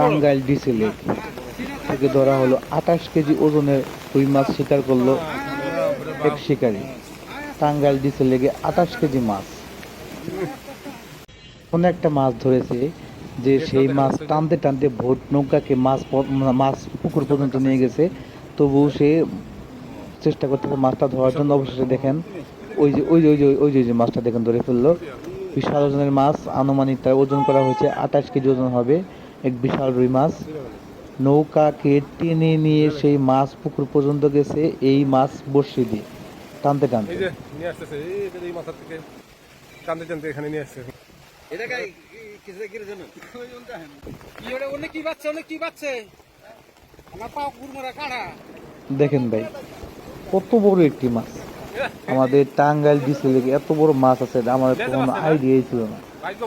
Tangail DC lake থেকে ধরা হলো আঠাশ কেজি ওজনের রুই মাছ শিকার করল এক শিকারী। টাঙ্গাইল ডিসি লেগে আঠাশ কেজি মাছ। কোন একটা মাছ ধরেছে যে সেই মাছ টানতে টানতে ভোট নৌকাকে মাছ মাছ পুকুর পর্যন্ত নিয়ে গেছে। তবুও সে চেষ্টা করতে মাছটা ধরার জন্য। অবশেষে দেখেন ওই যে ওই যে ওই যে ওই যে মাছটা দেখেন ধরে ফেলল। বিশাল ওজনের মাছ। আনুমানিক তার ওজন করা হয়েছে আঠাশ কেজি ওজন হবে। এক বিশাল রুই মাছ। নৌকাকে টেনে নিয়ে সেই মাছ পুকুর পর্যন্ত গেছে। এই মাছ বর্ষি দিয়ে। টানতে টানতে। এই যে নিয়ে আসতেছে এই যে এই মাথার থেকে টানতে টানতে এখানে নিয়ে আসছে। অনেক কি বাচ্চা কি বাচ্চা? দেখেন ভাই কত বড় একটি মাছ। আমাদের টাঙ্গাইল ডিসি লেগে এত বড় মাছ আছে আমার কোনো আইডিয়াই ছিল না।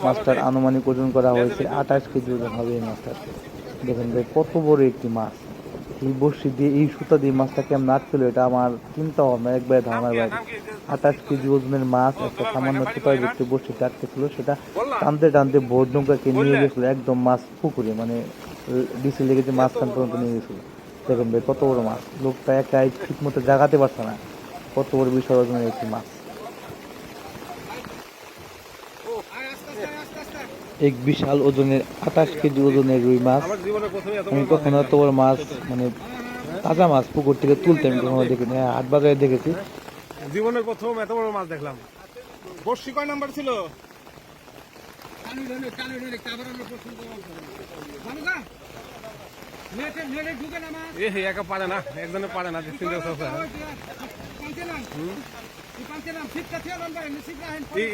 মাছটার আনুমানিক ওজন করা হয়েছে আঠাশ কেজি ওজন হবে এই মাছটার দেখেন ভাই কত বড় একটি মাছ। এই বড়শি দিয়ে এই সুতা দিয়ে মাছটা কেমন আটছিল এটা আমার চিন্তা ভাবনা একবারে ধারণার বাইরে আঠাশ কেজি ওজনের মাছ একটা সামান্য সুতায় দেখতে আটকে ছিল সেটা টানতে টানতে ভোট নৌকাকে নিয়ে গেছিল একদম মাছ পুকুরে মানে ডিসি লেগে যে মাঝখান পর্যন্ত নিয়ে গেছিল। দেখেন ভাই কত বড় মাছ। লোকটা একাই ঠিক মতো জাগাতে পারছে না। কত বড় বিশাল ওজনের একটি মাছ এক বিশাল ওজনের আঠাশ কেজি ওজনের রুই মাছ আমার জীবনে প্রথমে এত আমি কখনো এত বড় মাছ মানে তাজা মাছ পুকুর থেকে তুলতে আমি কখনো দেখিনি হ্যাঁ, হাট বাজারে দেখেছি জীবনের প্রথম এত বড় মাছ দেখলাম বর্ষি কয় নাম্বার ছিল একা পারে না একজনে পারে না চিন্তা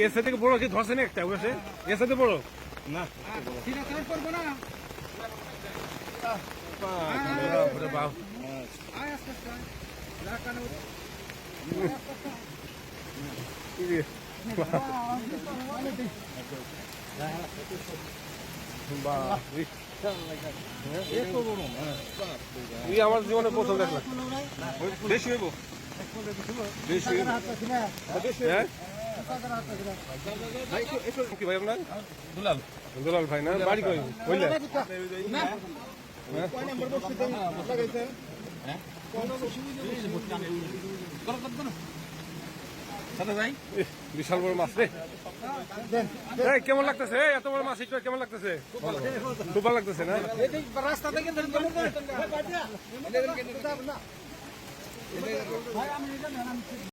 না থেকে বড় কি ধরছেন একটা? ওখানে এসে তো বড় না। করব আমার জীবনে প্রথম দেখলাম। বেশি হইব। ভাই আপনার। দুলাল। দুলাল ভাই না? বাড়ি কই? বিশাল বড় মাছ রে। কেমন লাগতেছে? এত বড় মাছ একটু কেমন লাগতেছে? খুব ভালো লাগতেছে না? রাস্তা থেকে ভাই আমি এটা জানাচ্ছি